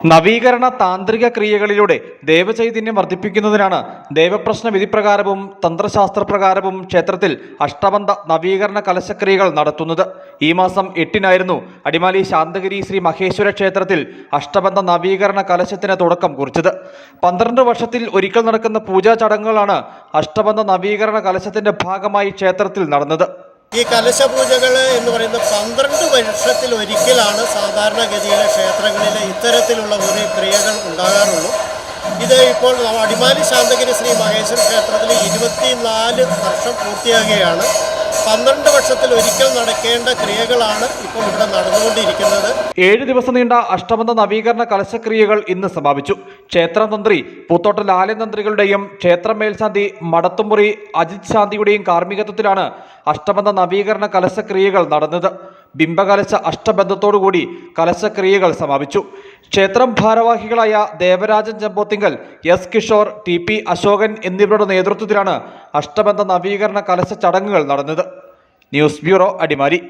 നവീകരണ താന്ത്രിക ക്രിയകളിലൂടെ ദേവചൈതന്യം വർദ്ധിപ്പിക്കുന്നതിനാണ് ദേവപ്രശ്ന വിധിപ്രകാരവും തന്ത്രശാസ്ത്രപ്രകാരവും ക്ഷേത്രത്തിൽ അഷ്ടബന്ധ നവീകരണ കലശക്രിയകൾ നടത്തുന്നത്. ഈ മാസം എട്ടിനായിരുന്നു അടിമാലി ശാന്തഗിരി ശ്രീ മഹേശ്വര ക്ഷേത്രത്തിൽ അഷ്ടബന്ധ നവീകരണ കലശത്തിന് തുടക്കം കുറിച്ചത്. പന്ത്രണ്ട് വർഷത്തിൽ ഒരിക്കൽ നടക്കുന്ന പൂജാ ചടങ്ങുകളാണ് അഷ്ടബന്ധ നവീകരണ കലശത്തിന്റെ ഭാഗമായി ക്ഷേത്രത്തിൽ നടന്നത്. ഈ കലശപൂജകൾ എന്ന് പറയുന്ന പന്ത്രണ്ട് വർഷത്തിൽ ഒരിക്കലാണ് സാധാരണഗതിയിലെ ക്ഷേത്രങ്ങളിൽ ഇത്തരത്തിലുള്ള ഒരു ക്രിയകൾ ഉണ്ടാകാറുള്ളൂ. ഇത് ഇപ്പോൾ അടിമാലി ശാന്തഗിരി ശ്രീ മഹേശ്വര ക്ഷേത്രത്തിൽ ഇരുപത്തിനാല് വർഷം പൂർത്തിയാകുകയാണ്. പന്ത്രണ്ട് വർഷത്തിൽ ഒരിക്കൽ നടക്കേണ്ട ക്രിയകളാണ് ഇപ്പോൾ ഇവിടെ നടന്നുകൊണ്ടിരിക്കുന്നത്. ഏഴ് ദിവസം നീണ്ട അഷ്ടബന്ധ നവീകരണ കലശക്രിയകൾ ഇന്ന് സമാപിച്ചു. ക്ഷേത്ര തന്ത്രി പൂത്തോട്ട ലാലൻ തന്ത്രികളുടെയും ക്ഷേത്ര മേൽശാന്തി മടത്തുമുറി അജിത് ശാന്തിയുടെയും കാർമ്മികത്വത്തിലാണ് അഷ്ടബന്ധ നവീകരണ കലശക്രിയകൾ നടന്നത്. ബിംബകലശ അഷ്ടബന്ധത്തോടുകൂടി കലശക്രിയകൾ സമാപിച്ചു. ക്ഷേത്രം ഭാരവാഹികളായ Devarajan Chempothinkal S Kishore T P Ashokan എന്നിവരുടെ നേതൃത്വത്തിലാണ് അഷ്ടബന്ധ നവീകരണ കലശ ചടങ്ങുകൾ നടന്നത്. News bureau Adimali.